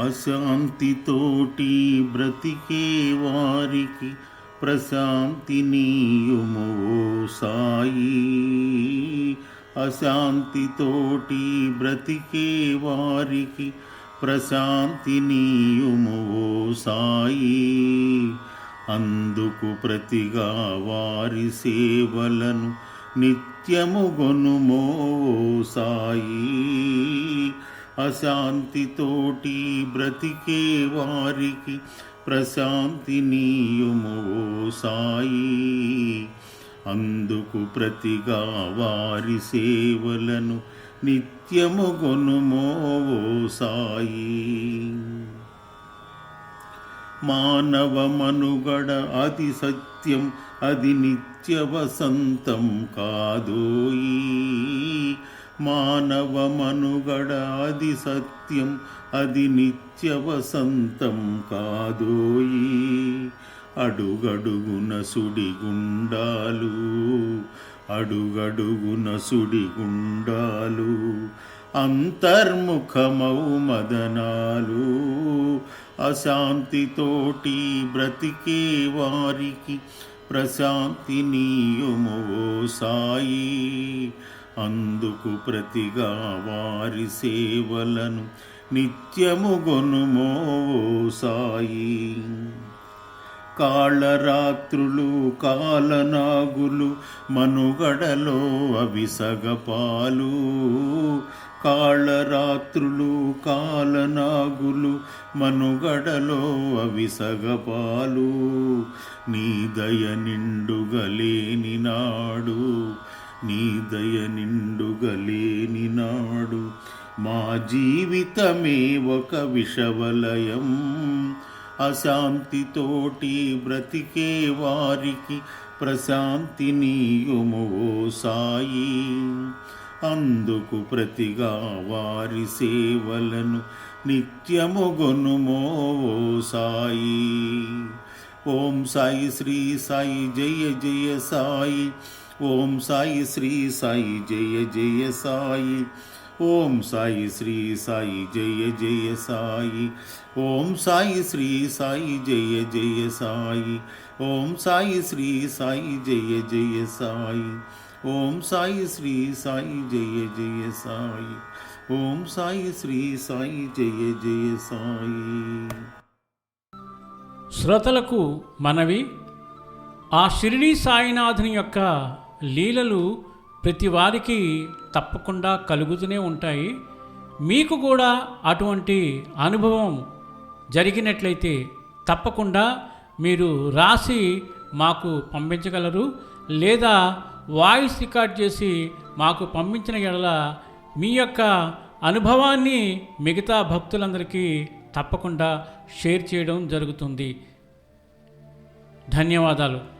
అశాంతితోటి బ్రతికే వారికి ప్రశాంతి నీయుము సాయి. అశాంతితోటి బ్రతికే వారికి ప్రశాంతి నీయుము సాయి. అందుకు ప్రతిగా వారి సేవలను నిత్యము గొనుమో సాయి. అశాంతితోటి బ్రతికే వారికి ప్రశాంతి నీయుము ఓ సాయి. అందుకు ప్రతిగా వారి సేవలను నిత్యము గొనుమో ఓ సాయి. మానవ మనుగడ అది సత్యం అది నిత్య వసంతం కాదోయి. మానవ మనుగడ అది సత్యం అది నిత్య వసంతం కాదోయి. అడుగడుగున సుడిగుండాలు అడుగడుగున సుడిగుండాలు అంతర్ముఖమౌ మదనాలు అశాంతితోటి బ్రతికే వారికి ప్రశాంతి నీయుమో సాయి. అందుకు ప్రతిగా వారి సేవలను నిత్యము గొనుమో సాయి. కాళరాత్రులు కాలనాగులు మనుగడలో అవిసగపాలు కాళరాత్రులు కాలనాగులు మనుగడలో అవిసగపాలు నీ దయ నిండుగలేని నాడు నీ దయ నిండుగలేని నాడు మా జీవితమే ఒక విషవలయం. అశాంతితోటి బ్రతికే వారికి ప్రశాంతి నీయుము సాయి. అందుకు ప్రతిగా వారి సేవలను నిత్యము గొనుమో ఓ సాయి. ఓం సాయి శ్రీ సాయి జయ జయ సాయి. ఓం సాయి శ్రీ సాయి జయ జయ సాయి. ఓం సాయి శ్రీ సాయి జయ జయ సాయి. ఓం సాయి శ్రీ సాయి జయ జయ సాయి. ఓం సాయి శ్రీ సాయి జయ జయ సాయి. ఓం సాయి శ్రీ సాయి జయ జయ సాయి. ఓం సాయి శ్రీ సాయి జయ జయ సాయి. శ్రోతలకు మనవి ఆ షిరిడి సాయినాథుని యొక్క లీలలు ప్రతి వారికి తప్పకుండా కలుగుతూనే ఉంటాయి. మీకు కూడా అటువంటి అనుభవం జరిగినట్లయితే తప్పకుండా మీరు రాసి మాకు పంపించగలరు లేదా వాయిస్ రికార్డ్ చేసి మాకు పంపించిన ఎడల మీ యొక్క అనుభవాన్ని మిగతా భక్తులందరికీ తప్పకుండా షేర్ చేయడం జరుగుతుంది. ధన్యవాదాలు.